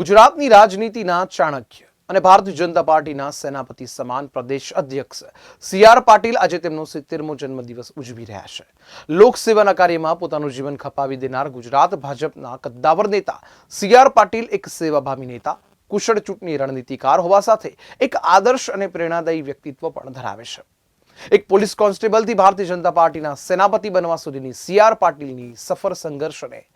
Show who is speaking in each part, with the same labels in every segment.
Speaker 1: ગુજરાતની રાજનીતિના ચાણક્ય અને ભારતીય જનતા પાર્ટીના સેનાપતિ સમાન પ્રદેશ અધ્યક્ષ સી આર પાટીલ આજે તેમનો સિત્તેરમો જન્મદિવસ ઉજવી રહ્યા છે. લોકસેવાના કાર્યમાં પોતાનું જીવન ખપાવી દેનાર ગુજરાત ભાજપના કદ્દાવર નેતા સી આર પાટીલ એક સેવાભાવી નેતા, કુશળ ચૂંટણી રણનીતિકાર હોવા સાથે એક આદર્શ અને પ્રેરણાદાયી વ્યક્તિત્વ પણ ધરાવે છે. એક પોલીસ કોન્સ્ટેબલથી ભારતીય જનતા પાર્ટીના સેનાપતિ બનવા સુધીની સી આર પાટીલની સફર સંઘર્ષ અને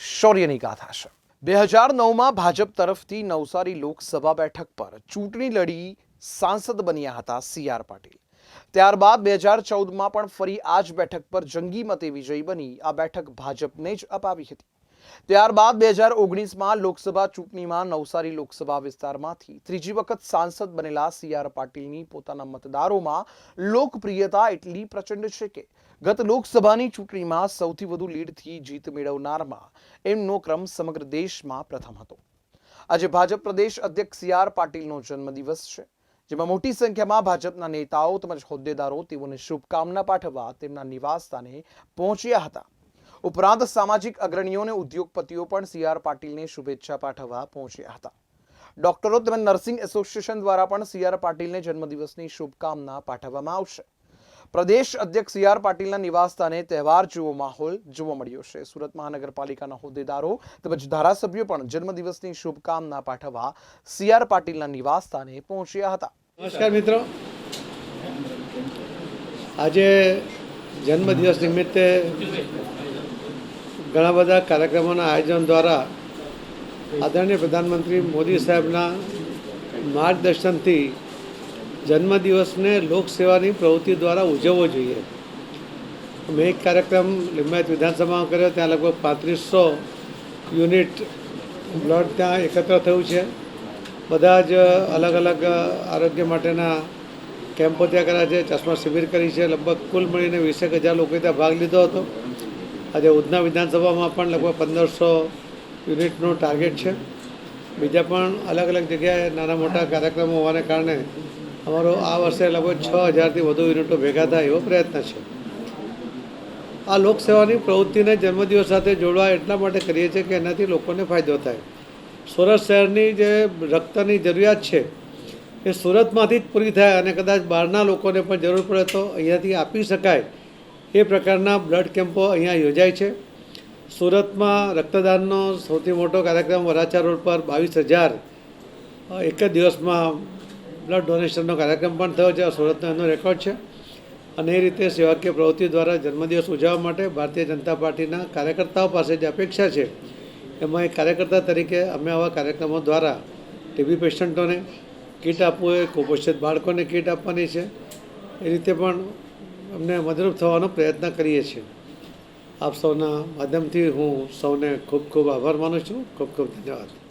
Speaker 1: શૌર્યની ગાથા છે. બે હજાર નવમાં ભાજપ તરફથી નવસારી લોકસભા બેઠક પર ચૂંટણી લડી સાંસદ બન્યા હતા સી આર પાટીલ. ત્યારબાદ બે હજાર ચૌદમાં પણ ફરી આ જ બેઠક પર જંગી મતે વિજયી બની આ બેઠક ભાજપને જ અપાવી હતી. ત્યારબાદ બે હજાર ઓગણીસમાં લોકસભા ચૂંટણીમાં નવસારી લોકસભા વિસ્તારમાંથી ત્રીજી વખત સાંસદ બનેલા સી આર પાટીલની પોતાના મતદારોમાં લોકપ્રિયતા એટલી પ્રચંડ છે કે ગત લોકસભાની ચૂંટણીમાં સૌથી વધુ લીડથી જીત મેળવનારમાં એમનો ક્રમ સમગ્ર દેશમાં પ્રથમ હતો. આજે ભાજપ પ્રદેશ અધ્યક્ષ સી આર પાટીલનો જન્મદિવસ છે, જેમાં મોટી સંખ્યામાં ભાજપના નેતાઓ તેમજ હોદ્દેદારો તેઓને શુભકામના પાઠવવા તેમના નિવાસ સ્થાને પહોંચ્યા હતા. ઉપરાંત સામાજિક અગ્રણીઓ અને ઉદ્યોગપતિઓ પણ સી આર પાટીલને શુભેચ્છા પાઠવવા પહોંચ્યા હતા. ડોક્ટરો તેમજ નર્સિંગ એસોસિએશન દ્વારા પણ સી આર પાટીલને જન્મદિવસની શુભકામના પાઠવવામાં આવશે. પ્રદેશ અધ્યક્ષ સી આર પાટીલના નિવાસસ્થાને તહેવાર જેવો માહોલ જોવા મળ્યો છે. સુરત મહાનગરપાલિકાના હોદ્દેદારો તેમજ ધારાસભ્યો પણ જન્મદિવસની શુભકામના પાઠવવા સી આર પાટીલના નિવાસસ્થાને પહોંચ્યા હતા.
Speaker 2: નમસ્કાર મિત્રો. આજે જન્મદિવસ નિમિત્તે ઘણા બધા કાર્યક્રમોના આયોજન દ્વારા આદરણીય પ્રધાનમંત્રી મોદી સાહેબના માર્ગદર્શનથી જન્મદિવસને લોકસેવાની પ્રવૃત્તિ દ્વારા ઉજવવો જોઈએ. મેં એક કાર્યક્રમ લિંબાયત વિધાનસભામાં કર્યો, ત્યાં લગભગ પાંત્રીસો યુનિટ બ્લડ ત્યાં એકત્ર થયું છે. બધા જ અલગ અલગ આરોગ્ય માટેના કેમ્પો ત્યાં કર્યા છે, ચશ્મા શિબિર કરી છે. લગભગ કુલ મળીને વીસેક હજાર લોકોએ ત્યાં ભાગ લીધો હતો. આજે ઉધના વિધાનસભામાં પણ લગભગ પંદરસો યુનિટનું ટાર્ગેટ છે. બીજા પણ અલગ અલગ જગ્યાએ નાના મોટા કાર્યક્રમો હોવાને કારણે અમારો આ વર્ષે લગભગ છ હજારથી વધુ યુનિટો ભેગા થાય એવો પ્રયત્ન છે. આ લોકસેવાની પ્રવૃત્તિને જન્મદિવસ સાથે જોડવા એટલા માટે કરીએ છીએ કે એનાથી લોકોને ફાયદો થાય. સુરત શહેરની જે રક્તની જરૂરિયાત છે એ સુરતમાંથી જ પૂરી થાય અને કદાચ બહારના લોકોને પણ જરૂર પડે તો અહીંયાથી આપી શકાય એ પ્રકારના બ્લડ કેમ્પો અહીંયા યોજાય છે. સુરતમાં રક્તદાનનો સૌથી મોટો કાર્યક્રમ વરાછા રોડ પર બાવીસ હજાર એક જ દિવસમાં બ્લડ ડોનેશનનો કાર્યક્રમ પણ થયો છે. સુરતનો એનો રેકોર્ડ છે. અને એ રીતે સેવાકીય પ્રવૃત્તિ દ્વારા જન્મદિવસ ઉજવવા માટે ભારતીય જનતા પાર્ટીના કાર્યકર્તાઓ પાસે જે અપેક્ષા છે. એમાં એક કાર્યકર્તા તરીકે અમે આવા કાર્યક્રમો દ્વારા ટીબી પેશન્ટોને કીટ આપવું એ કુપોષિત બાળકોને કીટ આપવાની છે. એ રીતે પણ અમને મદદરૂપ થવાનો પ્રયત્ન કરીએ છીએ. આપ સૌના માધ્યમથી હું સૌને ખૂબ ખૂબ આભાર માનું છું. ખૂબ ખૂબ ધન્યવાદ.